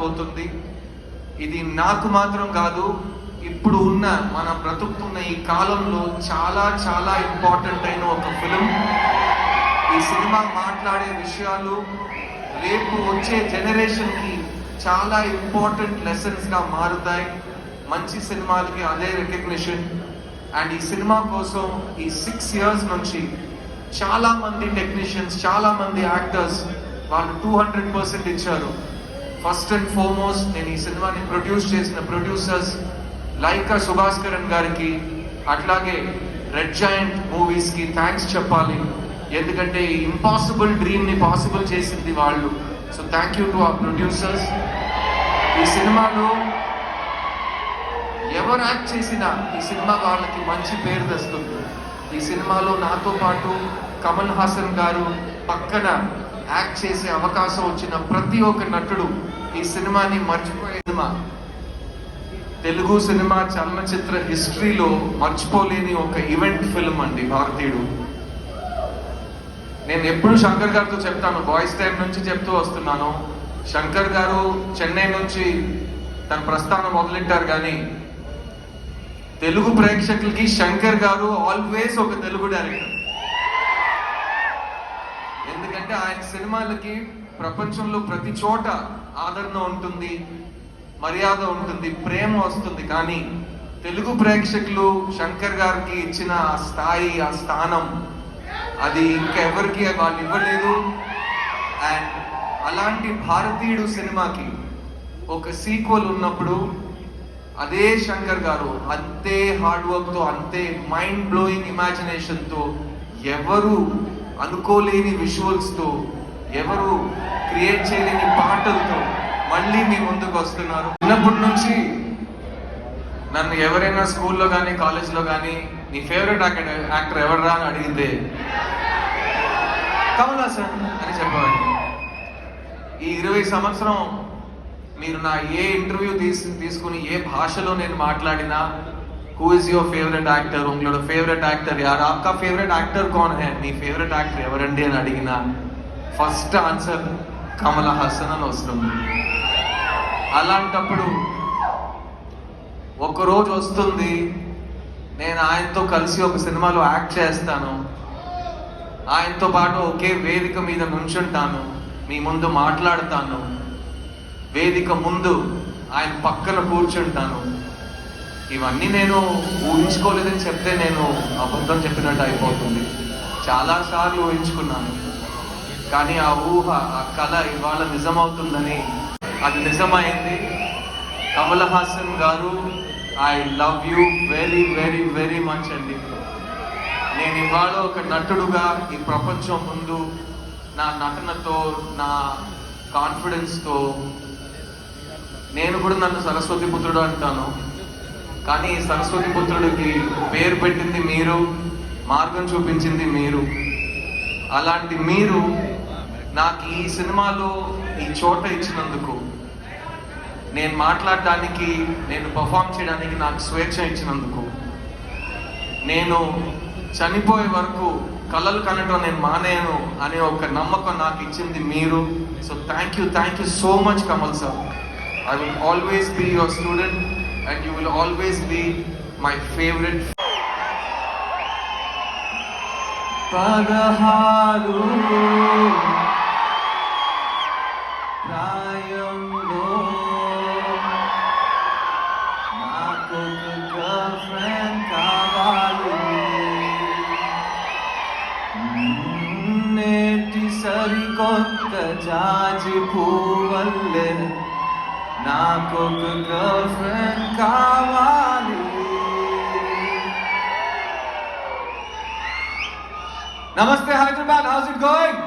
పోతుంది ఇది నాకు మాత్రం కాదు ఇప్పుడు ఉన్న మన బ్రతుకుతున్న ఈ కాలంలో చాలా చాలా ఇంపార్టెంట్ అయిన ఒక ఫిలిం. ఈ సినిమా మాట్లాడే విషయాలు రేపు వచ్చే జనరేషన్కి చాలా ఇంపార్టెంట్ లెసన్స్గా మారుతాయి. మంచి సినిమాలకి అదే రికగ్నిషన్. అండ్ ఈ సినిమా కోసం ఈ సిక్స్ ఇయర్స్ నుంచి చాలా మంది టెక్నీషియన్స్ చాలా మంది యాక్టర్స్ వాళ్ళు టూ హండ్రెడ్ పర్సెంట్ ఇచ్చారు. ఫస్ట్ అండ్ ఫార్మోస్ట్ నేను ఈ సినిమాని ప్రొడ్యూస్ చేసిన ప్రొడ్యూసర్స్ లైకా సుభాస్కరన్ గారికి అట్లాగే రెడ్ జాయింట్ మూవీస్కి థ్యాంక్స్ చెప్పాలి. ఎందుకంటే ఈ ఇంపాసిబుల్ డ్రీమ్ని పాసిబుల్ చేసింది వాళ్ళు. సో థ్యాంక్ యూ టు ఆ ప్రొడ్యూసర్స్ ఈ సినిమాలో ఎవరు యాక్ట్ చేసినా ఈ సినిమా వాళ్ళకి మంచి పేరు తెస్తుంది. ఈ సినిమాలో నాతో పాటు కమల్ హాసన్ గారు పక్కన యాక్ట్ చేసే అవకాశం వచ్చిన ప్రతి ఒక్క నటుడు ఈ సినిమాని మర్చిపోయే సినిమా. తెలుగు సినిమా చలనచిత్ర హిస్టరీలో మర్చిపోలేని ఒక ఈవెంట్ ఫిల్మ్ అండి భారతీయుడు. నేను ఎప్పుడు శంకర్ గారితో చెప్తాను బాయ్స్ టైం నుంచి చెప్తూ వస్తున్నాను. శంకర్ గారు చెన్నై నుంచి తన ప్రస్థానం మొదలెట్టారు కానీ తెలుగు ప్రేక్షకులకి శంకర్ గారు ఆల్వేస్ ఒక తెలుగు డైరెక్టర్ అంటే ఆయన సినిమాలకి ప్రపంచంలో ప్రతి చోట ఆదరణ ఉంటుంది మర్యాద ఉంటుంది ప్రేమ వస్తుంది. కానీ తెలుగు ప్రేక్షకులు శంకర్ గారికి ఇచ్చిన ఆ స్థాయి ఆ స్థానం అది ఇంకెవరికి వాళ్ళు ఇవ్వలేదు. అండ్ అలాంటి భారతీయుడు సినిమాకి ఒక సీక్వల్ ఉన్నప్పుడు అదే శంకర్ గారు అంతే హార్డ్ వర్క్తో అంతే మైండ్ బ్లోయింగ్ ఇమాజినేషన్తో ఎవరు అనుకోలేని విజువల్స్తో ఎవరు క్రియేట్ చేయలేని పాటలతో మళ్ళీ మీ ముందుకు వస్తున్నారు. చిన్నప్పటి నుంచి నన్ను ఎవరైనా స్కూల్లో కానీ కాలేజ్లో కానీ నీ ఫేవరెట్ యాక్టర్ ఎవరు అని అడిగితే కమల్ హాసన్ అని చెప్పేవాడిని. ఈ ఇరవై సంవత్సరం మీరు నా ఏ ఇంటర్వ్యూ తీసు తీసుకుని ఏ భాషలో నేను మాట్లాడినా who is your favourite actor ఉంగళోட favourite actor యార్ ఆప్కా ఫేవరెట్ యాక్టర్ కౌన్ హై నీ ఫేవరెట్ యాక్టర్ ఎవరండి అని అడిగినా ఫస్ట్ ఆన్సర్ కమల హాసన్ అని వస్తుంది అలాంటప్పుడు ఒకరోజు వస్తుంది. నేను ఆయనతో కలిసి ఒక సినిమాలో యాక్ట్ చేస్తాను. ఆయనతో పాటు ఒకే వేదిక మీద నుంచుంటాను. మీ ముందు మాట్లాడతాను. వేదిక ముందు ఆయన పక్కన కూర్చుంటాను. ఇవన్నీ నేను ఊహించుకోలేదని చెప్తే నేను అబద్ధం చెప్పినట్టు అయిపోతుంది. చాలాసార్లు ఊహించుకున్నాను. కానీ ఆ ఊహ ఆ కళ ఇవాళ నిజమవుతుందని. అది నిజమైంది. కమల్ హాసన్ గారు I love you very very very much అండి. నేను ఇవాళ ఒక నటుడుగా ఈ ప్రపంచం ముందు నా నటనతో నా కాన్ఫిడెన్స్తో నేను కూడా నన్ను సరస్వతి పుత్రుడు అంటాను. కానీ సరస్వతి పుత్రుడికి పేరు పెట్టింది మీరు మార్గం చూపించింది మీరు. అలాంటి మీరు నాకు ఈ సినిమాలో ఈ చోట ఇచ్చినందుకు నేను మాట్లాడడానికి నేను పర్ఫామ్ చేయడానికి నాకు స్వేచ్ఛ ఇచ్చినందుకు. నేను చనిపోయే వరకు కళలు కనడం నేను మానేను అనే ఒక నమ్మకం నాకు ఇచ్చింది మీరు. So thank you thank you so much Kamal sir I will always be your student and you will always be my favourite పదహారు ప్రాయంలో నాకు గర్ల్ ఫ్రెండ్ కావాలి నేటి సరికొత్త జాజి పువ్వల్లే నాకు గర్ల్ ఫ్రెండ్ కావాలి. నమస్తే హైదరాబాద్ హౌస్ ఇట్ గోయింగ్